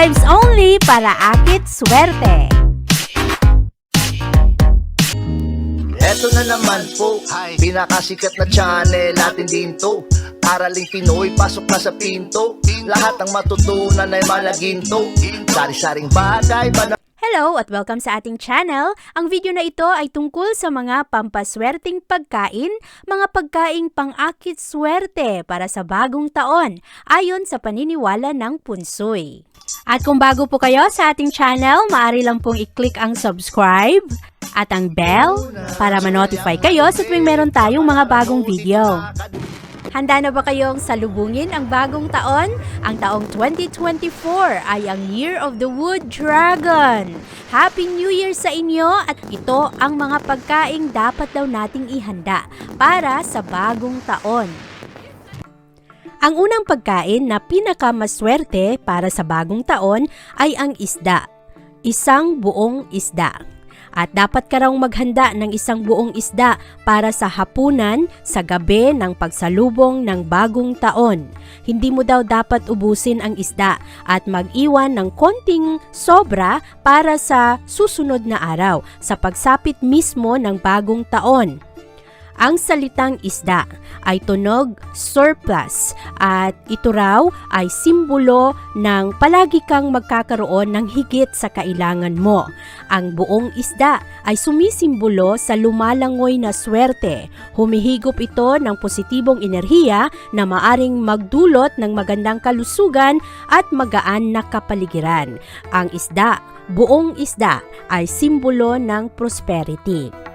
vibes only para akit swerte. Eto na naman po, pinakasikat na channel natin din to Araling Pinoy, pasok na sa pinto. Lahat ng matutunan ay malaginto. Sari-saring bagay ba na Hello at welcome sa ating channel. Ang video na ito ay tungkol sa mga pampaswerteng pagkain, mga pagkaing pang-akit swerte para sa bagong taon, ayon sa paniniwala ng punsoy. At kung bago po kayo sa ating channel, maaari lang pong i-click ang subscribe at ang bell para ma-notify kayo sa tuwing meron tayong mga bagong video. Handa na ba kayong salubungin ang bagong taon? Ang taong 2024 ay ang Year of the Wood Dragon. Happy New Year sa inyo at ito ang mga pagkaing dapat daw nating ihanda para sa bagong taon. Ang unang pagkain na pinakamaswerte para sa bagong taon ay ang isda. Isang buong isda. At dapat ka raw maghanda ng isang buong isda para sa hapunan sa gabi ng pagsalubong ng bagong taon. Hindi mo daw dapat ubusin ang isda at mag-iwan ng konting sobra para sa susunod na araw sa pagsapit mismo ng bagong taon. Ang salitang isda ay tunog surplus at ito raw ay simbolo ng palagi kang magkakaroon ng higit sa kailangan mo. Ang buong isda ay sumisimbolo sa lumalangoy na swerte. Humihigop ito ng positibong enerhiya na maaring magdulot ng magandang kalusugan at magaan na kapaligiran. Ang isda, buong isda, ay simbolo ng prosperity.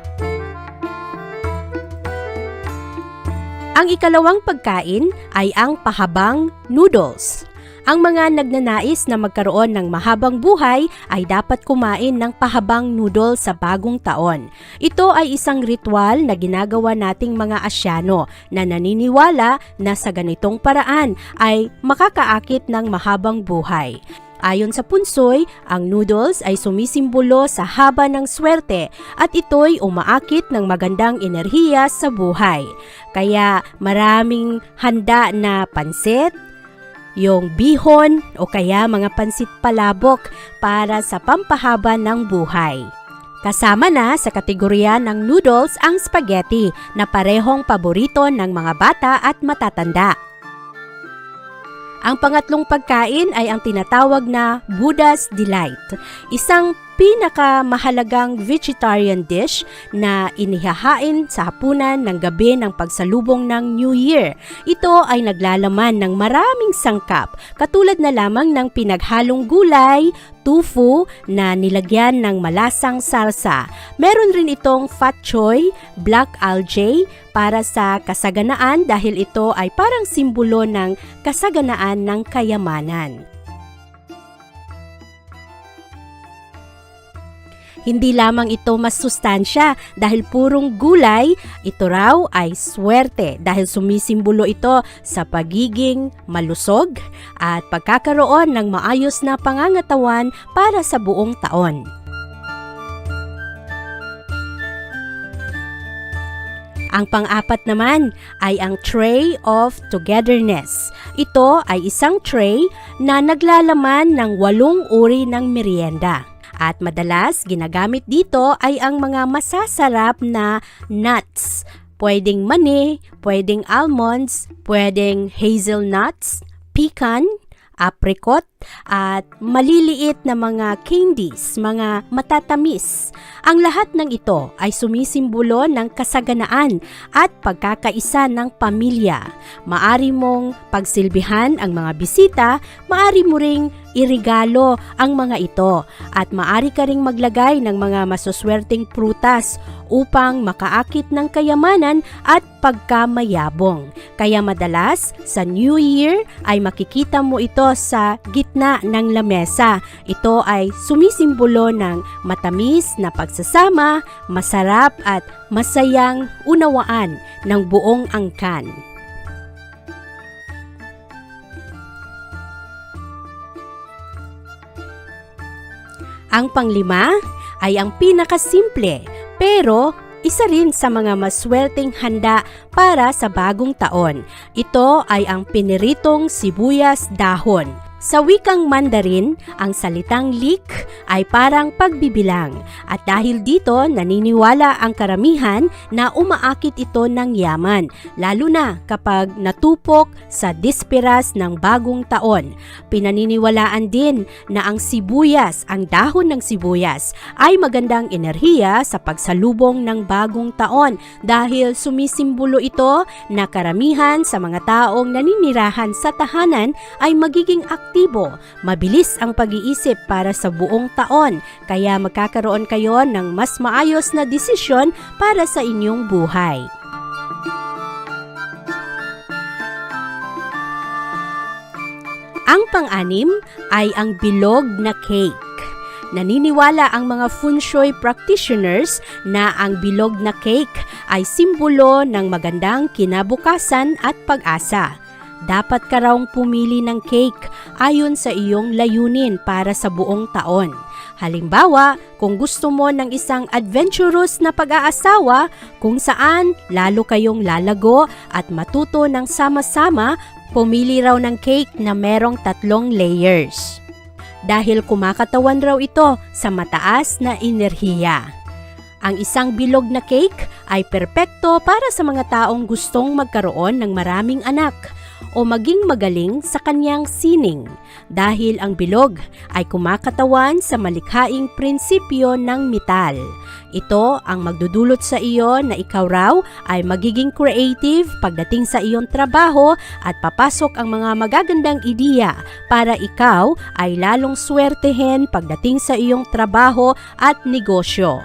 Ang ikalawang pagkain ay ang pahabang noodles. Ang mga nagnanais na magkaroon ng mahabang buhay ay dapat kumain ng pahabang noodle sa bagong taon. Ito ay isang ritual na ginagawa nating mga Asyano na naniniwala na sa ganitong paraan ay makakaakit ng mahabang buhay. Ayon sa punsoy, ang noodles ay sumisimbolo sa haba ng swerte at ito'y umaakit ng magandang enerhiya sa buhay. Kaya maraming handa na pansit, yung bihon o kaya mga pansit palabok para sa pampahaba ng buhay. Kasama na sa kategorya ng noodles ang spaghetti na parehong paborito ng mga bata at matatanda. Ang pangatlong pagkain ay ang tinatawag na Buddha's Delight, isang pinakamahalagang vegetarian dish na inihahain sa hapunan ng gabi ng pagsalubong ng New Year. Ito ay naglalaman ng maraming sangkap, katulad na lamang ng pinaghalong gulay, tofu na nilagyan ng malasang salsa. Meron rin itong fat choy, black algae para sa kasaganaan dahil ito ay parang simbolo ng kasaganaan ng kayamanan. Hindi lamang ito mas sustansya dahil purong gulay, ito raw ay swerte dahil sumisimbolo ito sa pagiging malusog at pagkakaroon ng maayos na pangangatawan para sa buong taon. Ang pang-apat naman ay ang Tray of Togetherness. Ito ay isang tray na naglalaman ng walong uri ng merienda. At madalas ginagamit dito ay ang mga masasarap na nuts. Pwedeng mani, pwedeng almonds, pwedeng hazelnuts, pecan, apricot, at maliliit na mga candies, mga matatamis. Ang lahat ng ito ay sumisimbolo ng kasaganaan at pagkakaisa ng pamilya. Maari mong pagsilbihan ang mga bisita, maari mo ring irigalo ang mga ito at maari ka ring maglagay ng mga masuswerteng prutas upang makaakit ng kayamanan at pagkamayabong. Kaya madalas sa New Year ay makikita mo ito sa gitna ng lamesa. Ito ay sumisimbolo ng matamis na pagsasama, masarap at masayang unawaan ng buong angkan. Ang panglima ay ang pinakasimple pero isa rin sa mga maswerteng handa para sa bagong taon. Ito ay ang piniritong sibuyas dahon. Sa wikang Mandarin, ang salitang lik ay parang pagbibilang at dahil dito naniniwala ang karamihan na umaakit ito ng yaman, lalo na kapag natupok sa disperas ng bagong taon. Pinaniniwalaan din na ang sibuyas, ang dahon ng sibuyas, ay magandang enerhiya sa pagsalubong ng bagong taon dahil sumisimbolo ito na karamihan sa mga taong naninirahan sa tahanan ay magiging aktibo, mabilis ang pag-iisip para sa buong taon, kaya magkakaroon kayo ng mas maayos na desisyon para sa inyong buhay. Ang pang-anim ay ang bilog na cake. Naniniwala ang mga feng shui practitioners na ang bilog na cake ay simbolo ng magandang kinabukasan at pag-asa. Dapat ka raw pumili ng cake ayon sa iyong layunin para sa buong taon. Halimbawa, kung gusto mo ng isang adventurous na pag-aasawa kung saan lalo kayong lalago at matuto ng sama-sama, pumili raw ng cake na merong tatlong layers. Dahil kumakatawan raw ito sa mataas na enerhiya. Ang isang bilog na cake ay perpekto para sa mga taong gustong magkaroon ng maraming anak o maging magaling sa kanyang sining dahil ang bilog ay kumakatawan sa malikhaing prinsipyo ng metal. Ito ang magdudulot sa iyo na ikaw raw ay magiging creative pagdating sa iyong trabaho at papasok ang mga magagandang ideya para ikaw ay lalong swertehin pagdating sa iyong trabaho at negosyo.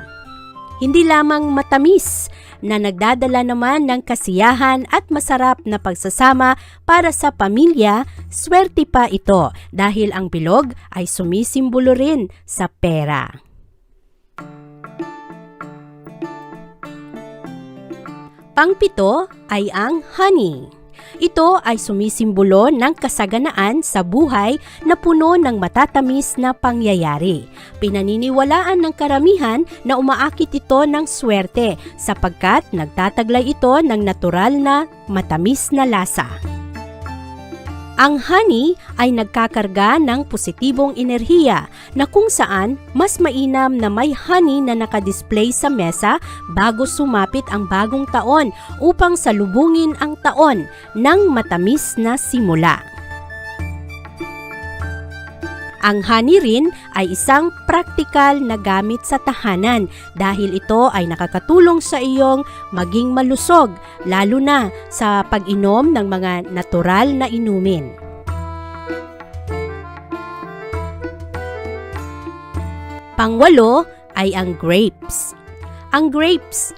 Hindi lamang matamis na nagdadala naman ng kasiyahan at masarap na pagsasama para sa pamilya, swerte pa ito dahil ang bilog ay sumisimbolo rin sa pera. Pangpito ay ang honey. Ito ay sumisimbolo ng kasaganaan sa buhay na puno ng matatamis na pangyayari. Pinaniniwalaan ng karamihan na umaakit ito ng swerte sapagkat nagtataglay ito ng natural na matamis na lasa. Ang honey ay nagkakarga ng positibong enerhiya na kung saan mas mainam na may honey na nakadisplay sa mesa bago sumapit ang bagong taon upang salubungin ang taon ng matamis na simula. Ang honey rin ay isang praktikal na gamit sa tahanan dahil ito ay nakakatulong sa iyong maging malusog lalo na sa pag-inom ng mga natural na inumin. Pangwalo ay ang grapes. Ang grapes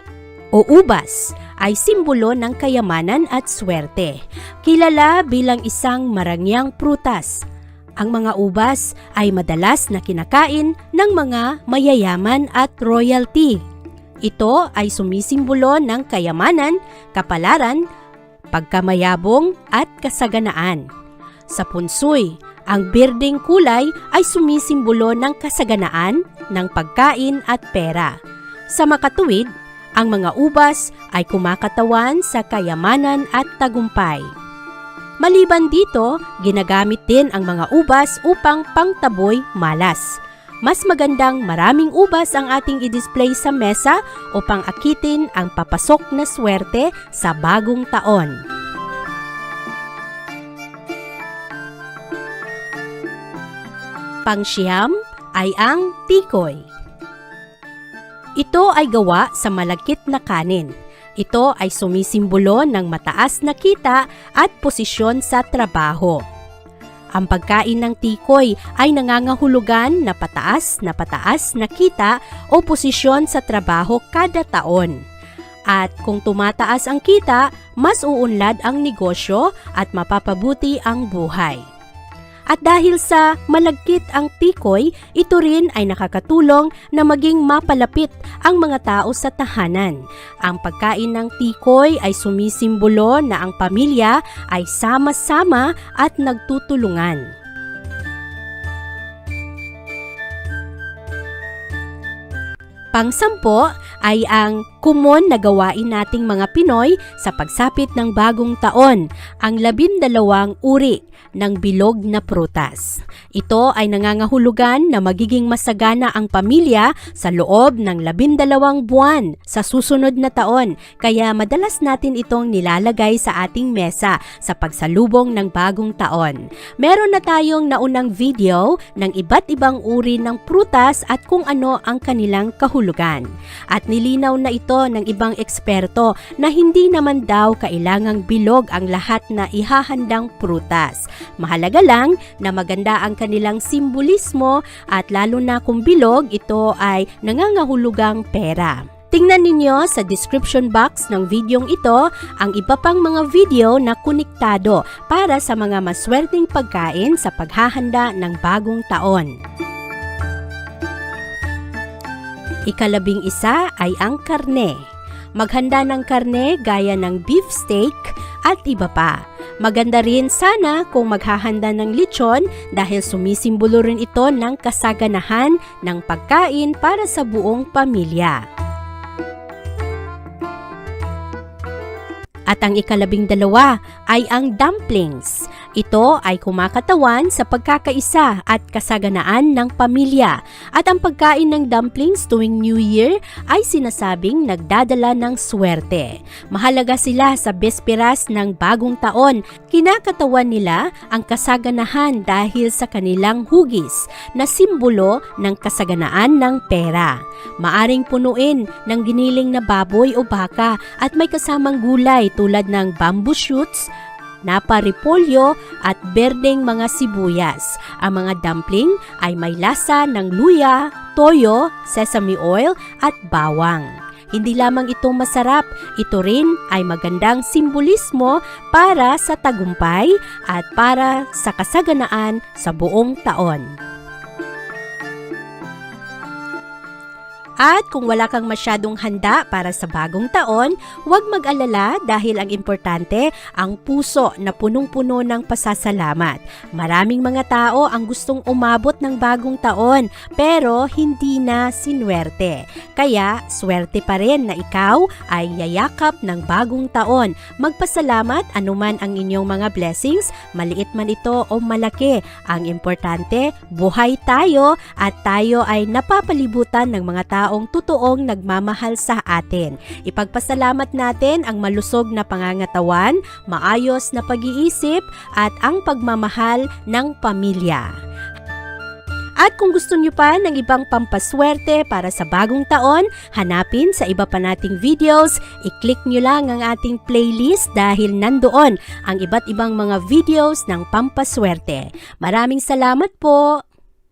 o ubas ay simbolo ng kayamanan at swerte. Kilala bilang isang marangyang prutas. Ang mga ubas ay madalas na kinakain ng mga mayayaman at royalty. Ito ay sumisimbolo ng kayamanan, kapalaran, pagkamayabong at kasaganaan. Sa punsoy, ang birding kulay ay sumisimbolo ng kasaganaan, ng pagkain at pera. Sa makatuwid, ang mga ubas ay kumakatawan sa kayamanan at tagumpay. Maliban dito, ginagamit din ang mga ubas upang pangtaboy malas. Mas magandang maraming ubas ang ating i-display sa mesa upang akitin ang papasok na swerte sa bagong taon. Pangsiyam ay ang tikoy. Ito ay gawa sa malagkit na kanin. Ito ay sumisimbolo ng mataas na kita at posisyon sa trabaho. Ang pagkain ng tikoy ay nangangahulugan na pataas na pataas na kita o posisyon sa trabaho kada taon. At kung tumataas ang kita, mas uunlad ang negosyo at mapapabuti ang buhay. At dahil sa malagkit ang tikoy, ito rin ay nakakatulong na maging mapalapit ang mga tao sa tahanan. Ang pagkain ng tikoy ay sumisimbolo na ang pamilya ay sama-sama at nagtutulungan. Pangsampo ay ang kumon na gawain nating mga Pinoy sa pagsapit ng bagong taon, ang labindalawang uri ng bilog na prutas. Ito ay nangangahulugan na magiging masagana ang pamilya sa loob ng labindalawang buwan sa susunod na taon, kaya madalas natin itong nilalagay sa ating mesa sa pagsalubong ng bagong taon. Meron na tayong naunang video ng iba't ibang uri ng prutas at kung ano ang kanilang kahulugan. At nilinaw na ito ng ibang eksperto na hindi naman daw kailangang bilog ang lahat na ihahandang prutas. Mahalaga lang na maganda ang kanilang simbolismo at lalo na kung bilog ito ay nangangahulugang pera. Tingnan ninyo sa description box ng videong ito ang iba pang mga video na konektado para sa mga maswerteng pagkain sa paghahanda ng bagong taon. Ikalabing isa ay ang karne. Maghanda ng karne gaya ng beef steak at iba pa. Maganda rin sana kung maghahanda ng lechon dahil sumisimbolo rin ito ng kasaganahan ng pagkain para sa buong pamilya. At ang ikalabing dalawa ay ang dumplings. Ito ay kumakatawan sa pagkakaisa at kasaganaan ng pamilya. At ang pagkain ng dumplings tuwing New Year ay sinasabing nagdadala ng swerte. Mahalaga sila sa besperas ng bagong taon. Kinakatawan nila ang kasaganahan dahil sa kanilang hugis na simbolo ng kasaganaan ng pera. Maaring punuin ng giniling na baboy o baka at may kasamang gulay tulad ng bamboo shoots, napa repolyo at berdeng mga sibuyas. Ang mga dumpling ay may lasa ng luya, toyo, sesame oil at bawang. Hindi lamang ito masarap, ito rin ay magandang simbolismo para sa tagumpay at para sa kasaganaan sa buong taon. At kung wala kang masyadong handa para sa bagong taon, huwag mag-alala dahil ang importante ang puso na punong-puno ng pasasalamat. Maraming mga tao ang gustong umabot ng bagong taon pero hindi na sinwerte. Kaya swerte pa rin na ikaw ay yayakap ng bagong taon. Magpasalamat anuman ang inyong mga blessings, maliit man ito o malaki. Ang importante, buhay tayo at tayo ay napapalibutan ng mga taong totoong nagmamahal sa atin. Ipagpasalamat natin ang malusog na pangangatawan, maayos na pag-iisip at ang pagmamahal ng pamilya. At kung gusto nyo pa ng ibang pampaswerte para sa bagong taon, hanapin sa iba pa nating videos, i-click nyo lang ang ating playlist dahil nandoon ang iba't ibang mga videos ng pampaswerte. Maraming salamat po!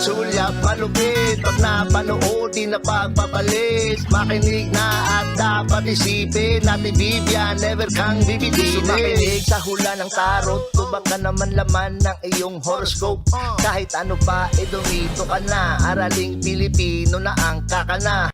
Sulyap malupit Pag napanood di na pagpapalit Makinig na at dapat isipin Ate Vivian, never kang bibitinin Sumakinig sa hula ng tarot Tubak ka naman laman ng iyong horoscope. Kahit ano pa, eh dumito ka na. Araling Pilipino na ang kakana